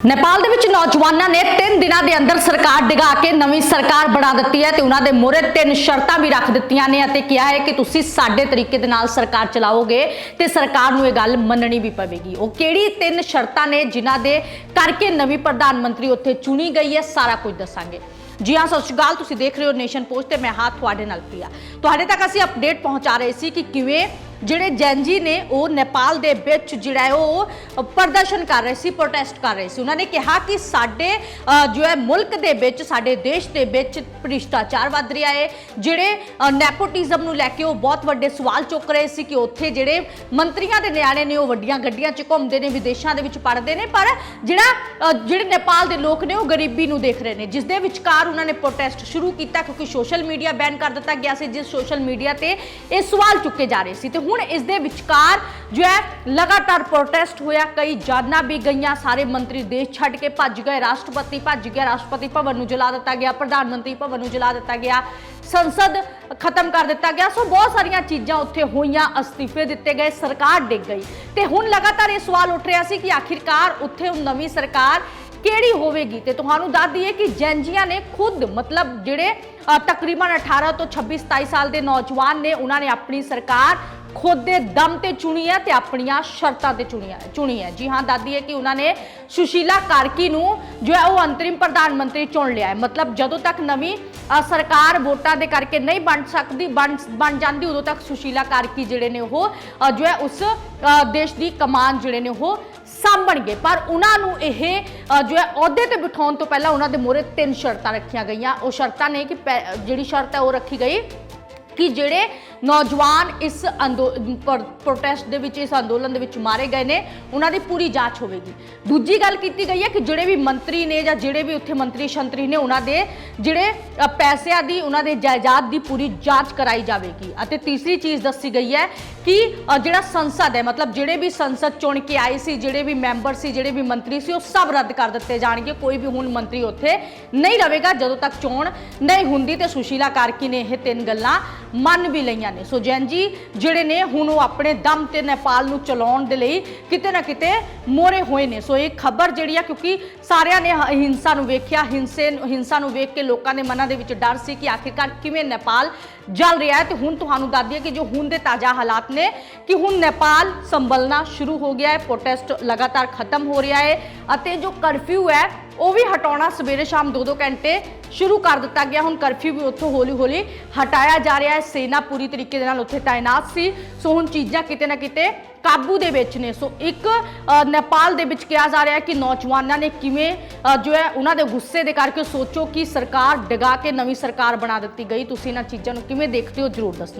ਨੇਪਾਲ ਦੇ ਵਿੱਚ ਨੌਜਵਾਨਾਂ ਨੇ 3 ਦਿਨਾਂ ਦੇ ਅੰਦਰ ਸਰਕਾਰ ਡਿਗਾ ਕੇ ਨਵੀਂ ਸਰਕਾਰ ਬਣਾ ਦਿੱਤੀ ਹੈ ਤੇ ਉਹਨਾਂ ਦੇ ਮੋਹਰੇ ਤਿੰਨ ਸ਼ਰਤਾਂ ਵੀ ਰੱਖ ਦਿੱਤੀਆਂ ਨੇ ਅਤੇ ਕਿਹਾ ਹੈ ਕਿ ਤੁਸੀਂ ਸਾਡੇ ਤਰੀਕੇ ਦੇ ਨਾਲ ਸਰਕਾਰ ਚਲਾਓਗੇ ਤੇ ਸਰਕਾਰ ਨੂੰ ਇਹ ਗੱਲ ਮੰਨਣੀ ਵੀ ਪਵੇਗੀ। ਉਹ ਕਿਹੜੀ ਤਿੰਨ ਸ਼ਰਤਾਂ ਨੇ ਜਿਨ੍ਹਾਂ ਦੇ ਕਰਕੇ ਨਵੀਂ ਪ੍ਰਧਾਨ ਮੰਤਰੀ ਉੱਥੇ ਚੁਣੀ ਗਈ ਹੈ, ਸਾਰਾ ਕੁਝ ਦੱਸਾਂਗੇ। ਜੀ ਹਾਂ, ਸਤਿ ਸ਼੍ਰੀ ਅਕਾਲ, ਤੁਸੀਂ ਦੇਖ ਰਹੇ ਹੋ ਨੇਸ਼ਨ ਪੋਸਟ ਤੇ ਮੈਂ ਹਾਂ ਤੁਹਾਡੇ ਨਾਲ ਪ੍ਰਿਆ। ਤੁਹਾਡੇ ਤੱਕ ਅਸੀਂ ਅਪਡੇਟ ਪਹੁੰਚਾ ਰਹੇ ਸੀ ਕਿ ਕਿਵੇਂ ਜਿਹੜੇ ਜੈਨਜੀ ਨੇ ਉਹ ਨੇਪਾਲ ਦੇ ਵਿੱਚ ਜਿਹੜਾ ਹੈ ਉਹ ਪ੍ਰਦਰਸ਼ਨ ਕਰ ਰਹੇ ਸੀ ਪ੍ਰੋਟੈਸਟ ਕਰ ਰਹੇ ਸੀ। ਉਹਨਾਂ ਨੇ ਕਿਹਾ ਕਿ ਸਾਡੇ ਜੋ ਹੈ ਮੁਲਕ ਦੇ ਵਿੱਚ, ਸਾਡੇ ਦੇਸ਼ ਦੇ ਵਿੱਚ ਭ੍ਰਿਸ਼ਟਾਚਾਰ ਵੱਧ ਰਿਹਾ ਹੈ। ਜਿਹੜੇ ਨੈਪੋਟਿਜ਼ਮ ਨੂੰ ਲੈ ਕੇ ਉਹ ਬਹੁਤ ਵੱਡੇ ਸਵਾਲ ਚੁੱਕ ਰਹੇ ਸੀ ਕਿ ਉੱਥੇ ਜਿਹੜੇ ਮੰਤਰੀਆਂ ਦੇ ਨਿਆਣੇ ਨੇ, ਉਹ ਵੱਡੀਆਂ ਗੱਡੀਆਂ 'ਚ ਘੁੰਮਦੇ ਨੇ, ਵਿਦੇਸ਼ਾਂ ਦੇ ਵਿੱਚ ਪੜ੍ਹਦੇ ਨੇ। ਪਰ ਜਿਹੜਾ ਜਿਹੜੇ ਨੇਪਾਲ ਦੇ ਲੋਕ ਨੇ, ਉਹ ਗਰੀਬੀ ਨੂੰ ਦੇਖ ਰਹੇ ਨੇ। ਜਿਸ ਦੇ ਵਿਚਕਾਰ ਉਹਨਾਂ ਨੇ ਪ੍ਰੋਟੈਸਟ ਸ਼ੁਰੂ ਕੀਤਾ ਕਿਉਂਕਿ ਸੋਸ਼ਲ ਮੀਡੀਆ ਬੈਨ ਕਰ ਦਿੱਤਾ ਗਿਆ ਸੀ, ਜਿਸ ਸੋਸ਼ਲ ਮੀਡੀਆ ਤੇ ਇਹ ਸਵਾਲ ਚੁੱਕੇ ਜਾ ਰਹੇ ਸੀ। ਤੇ ਹੁਣ ਇਸ ਦੇ ਵਿਚਕਾਰ ਜੋ ਹੈ ਲਗਾਤਾਰ ਪ੍ਰੋਟੈਸਟ ਹੋਇਆ, ਕਈ ਜਾਨਾਂ ਵੀ ਗਈਆਂ, ਸਾਰੇ ਮੰਤਰੀ ਦੇਸ਼ ਛੱਡ ਕੇ ਭੱਜ ਗਏ, ਰਾਸ਼ਟਰਪਤੀ ਭੱਜ ਗਿਆ, ਰਾਸ਼ਟਰਪਤੀ ਭਵਨ ਨੂੰ ਜਲਾ ਦਿੱਤਾ ਗਿਆ, ਪ੍ਰਧਾਨ ਮੰਤਰੀ ਭਵਨ ਨੂੰ ਜਲਾ ਦਿੱਤਾ ਗਿਆ, ਸੰਸਦ ਖਤਮ ਕਰ ਦਿੱਤਾ ਗਿਆ, ਸੋ ਬਹੁਤ ਸਾਰੀਆਂ ਚੀਜ਼ਾਂ ਉੱਥੇ ਹੋਈਆਂ, ਅਸਤੀਫੇ ਦਿੱਤੇ ਗਏ, ਸਰਕਾਰ ਡਿੱਗ ਗਈ। ਤੇ ਹੁਣ ਲਗਾਤਾਰ ਇਹ ਸਵਾਲ ਉੱਠ ਰਿਹਾ ਸੀ ਕਿ ਆਖਿਰਕਾਰ ਉੱਥੇ ਹੁਣ ਨਵੀਂ ਸਰਕਾਰ ਕਿਹੜੀ ਹੋਵੇਗੀ? ਤੇ ਤੁਹਾਨੂੰ ਦੱਸ ਦਈਏ ਕਿ ਜੈਨਜੀਆਂ ਨੇ ਖੁਦ, ਮਤਲਬ ਜਿਹੜੇ ਤਕਰੀਬਨ 18 ਤੋਂ 26 27 ਸਾਲ ਦੇ ਨੌਜਵਾਨ ਨੇ, ਉਹਨਾਂ ਨੇ ਆਪਣੀ ਸਰਕਾਰ ਖੁਦ ਦੇ ਦਮ ਤੇ ਚੁਣੀ ਹੈ ਤੇ ਆਪਣੀਆਂ ਸ਼ਰਤਾਂ ਤੇ ਚੁਣੀ ਹੈ ਚੁਣੀ ਹੈ। ਜੀ ਹਾਂ, ਦਾਦੀ ਹੈ ਕਿ ਉਹਨਾਂ ਨੇ ਸੁਸ਼ੀਲਾ ਕਾਰਕੀ ਨੂੰ ਜੋ ਹੈ ਉਹ ਅੰਤਰਿਮ ਪ੍ਰਧਾਨ ਮੰਤਰੀ ਚੁਣ ਲਿਆ ਹੈ। ਮਤਲਬ ਜਦੋਂ ਤੱਕ ਨਵੀਂ ਸਰਕਾਰ ਵੋਟਾਂ ਦੇ ਕਰਕੇ ਨਹੀਂ ਬਣ ਸਕਦੀ, ਬਣ ਬਣ ਜਾਂਦੀ, ਉਦੋਂ ਤੱਕ ਸੁਸ਼ੀਲਾ ਕਾਰਕੀ ਜਿਹੜੇ ਨੇ ਉਹ ਜੋ ਹੈ ਉਸ ਦੇਸ਼ ਦੀ ਕਮਾਨ ਜਿਹੜੇ ਨੇ ਉਹ ਸਾਂਭਣਗੇ ਪਰ ਉਹਨਾਂ ਨੂੰ ਇਹ ਜੋ ਹੈ ਅਹੁਦੇ ਤੇ ਬਿਠਾਉਣ ਤੋਂ ਪਹਿਲਾਂ ਉਹਨਾਂ ਦੇ ਮੋਹਰੇ ਤਿੰਨ ਸ਼ਰਤਾਂ ਰੱਖੀਆਂ ਗਈਆਂ। ਉਹ ਸ਼ਰਤਾਂ ਨੇ ਕਿ ਪਹਿ- ਜਿਹੜੀ ਸ਼ਰਤ ਹੈ ਉਹ ਰੱਖੀ ਗਈ। ਕਿ ਜਿਹੜੇ ਨੌਜਵਾਨ ਇਸ ਅੰਦੋ, ਪ੍ਰ- ਪ੍ਰੋਟੈਸਟ ਦੇ ਵਿੱਚ, ਇਸ ਅੰਦੋਲਨ ਦੇ ਵਿੱਚ ਮਾਰੇ ਗਏ ਨੇ, ਉਹਨਾਂ ਦੀ ਪੂਰੀ ਜਾਂਚ ਹੋਵੇਗੀ। ਦੂਜੀ ਗੱਲ ਕੀਤੀ ਗਈ ਹੈ ਕਿ ਜਿਹੜੇ ਵੀ ਮੰਤਰੀ ਨੇ ਜਾਂ ਜਿਹੜੇ ਵੀ ਉੱਥੇ ਮੰਤਰੀ ਸ਼ੰਤਰੀ ਨੇ, ਉਹਨਾਂ ਦੇ ਜਿਹੜੇ ਪੈਸਿਆਂ ਦੀ, ਉਹਨਾਂ ਦੇ ਜਾਇਦਾਦ ਦੀ ਪੂਰੀ ਜਾਂਚ ਕਰਾਈ ਜਾਵੇਗੀ। ਅਤੇ ਤੀਸਰੀ ਚੀਜ਼ ਦੱਸੀ ਗਈ ਹੈ ਕਿ ਜਿਹੜਾ ਸੰਸਦ ਹੈ, ਮਤਲਬ ਜਿਹੜੇ ਵੀ ਸੰਸਦ ਚੁਣ ਕੇ ਆਏ ਸੀ, ਜਿਹੜੇ ਵੀ ਮੈਂਬਰ ਸੀ, ਜਿਹੜੇ ਵੀ ਮੰਤਰੀ ਸੀ, ਉਹ ਸਭ ਰੱਦ ਕਰ ਦਿੱਤੇ ਜਾਣਗੇ। ਕੋਈ ਵੀ ਹੁਣ ਮੰਤਰੀ ਉੱਥੇ ਨਹੀਂ ਰਹੇਗਾ, ਜਦੋਂ ਤੱਕ ਚੋਣ ਨਹੀਂ ਹੁੰਦੀ ਤੇ ਸੁਸ਼ੀਲਾ ਕਾਰਕੀ ਨੇ ਇਹ ਤਿੰਨ ਗੱਲਾਂ ਮੰਨ ਵੀ ਲਈਆਂ ਨੇ। ਸੋ ਜੈਨ ਜੀ, ਜਿਹੜੇ ਨੇ ਹੁਣ ਉਹ ਆਪਣੇ ਦਮ ਤੇ ਨੇਪਾਲ ਨੂੰ ਚਲਾਉਣ ਦੇ ਲਈ ਕਿਤੇ ਨਾ ਕਿਤੇ ਮੋਰੇ ਹੋਏ ਨੇ। ਸੋ ਇਹ ਖਬਰ ਜਿਹੜੀ ਆ, ਕਿਉਂਕਿ ਸਾਰਿਆਂ ਨੇ ਹਿੰਸਾ ਨੂੰ ਵੇਖਿਆ, ਹਿੰਸੇ ਹਿੰਸਾ ਨੂੰ ਵੇਖ ਕੇ ਲੋਕਾਂ ਦੇ ਮਨਾਂ ਦੇ ਵਿੱਚ ਡਰ ਸੀ ਕਿ ਆਖਿਰਕਾਰ ਕਿਵੇਂ ਨੇਪਾਲ ਜਲ ਰਿਹਾ ਹੈ। ਤੇ ਹੁਣ ਤੁਹਾਨੂੰ ਦੱਸ ਦਈਏ ਕਿ ਜੋ ਹੁਣ ਦੇ ਤਾਜ਼ਾ ਹਾਲਾਤ ਨੇ, ਕਿ ਹੁਣ ਨੇਪਾਲ ਸੰਭਲਣਾ ਸ਼ੁਰੂ ਹੋ ਗਿਆ ਹੈ। ਪ੍ਰੋਟੈਸਟ ਲਗਾਤਾਰ ਖਤਮ ਹੋ ਰਿਹਾ ਹੈ ਅਤੇ ਜੋ ਕਰਫਿਊ ਹੈ ਉਹ ਵੀ ਹਟਾਉਣਾ ਸਵੇਰੇ ਸ਼ਾਮ 2-2 ਘੰਟੇ ਸ਼ੁਰੂ ਕਰ ਦਿੱਤਾ ਗਿਆ। ਹੁਣ ਕਰਫਿਊ ਵੀ ਉੱਥੋਂ ਹੌਲੀ-ਹੌਲੀ ਹਟਾਇਆ ਜਾ ਰਿਹਾ ਹੈ। ਸੈਨਾ ਪੂਰੀ ਤਰੀਕੇ ਦੇ ਨਾਲ ਉੱਥੇ ਤਾਇਨਾਤ ਸੀ। ਸੋ ਹੁਣ ਚੀਜ਼ਾਂ ਕਿਤੇ ਨਾ ਕਿਤੇ ਕਾਬੂ ਦੇ ਵਿੱਚ ਨੇ। ਸੋ ਇੱਕ ਨੇਪਾਲ ਦੇ ਵਿੱਚ ਕਿਹਾ ਜਾ ਰਿਹਾ ਹੈ ਕਿ ਨੌਜਵਾਨਾਂ ਨੇ ਕਿਵੇਂ ਜੋ ਹੈ ਉਹਨਾਂ ਦੇ ਗੁੱਸੇ ਦੇ ਕਰਕੇ ਸੋਚੋ ਕਿ ਸਰਕਾਰ ਡਗਾ ਕੇ ਨਵੀਂ ਸਰਕਾਰ ਬਣਾ ਦਿੱਤੀ ਗਈ। ਤੁਸੀਂ ਇਹਨਾਂ ਚੀਜ਼ਾਂ ਨੂੰ ਕਿਵੇਂ ਦੇਖਦੇ ਹੋ? ਜਰੂਰ ਦੱਸਣਾ।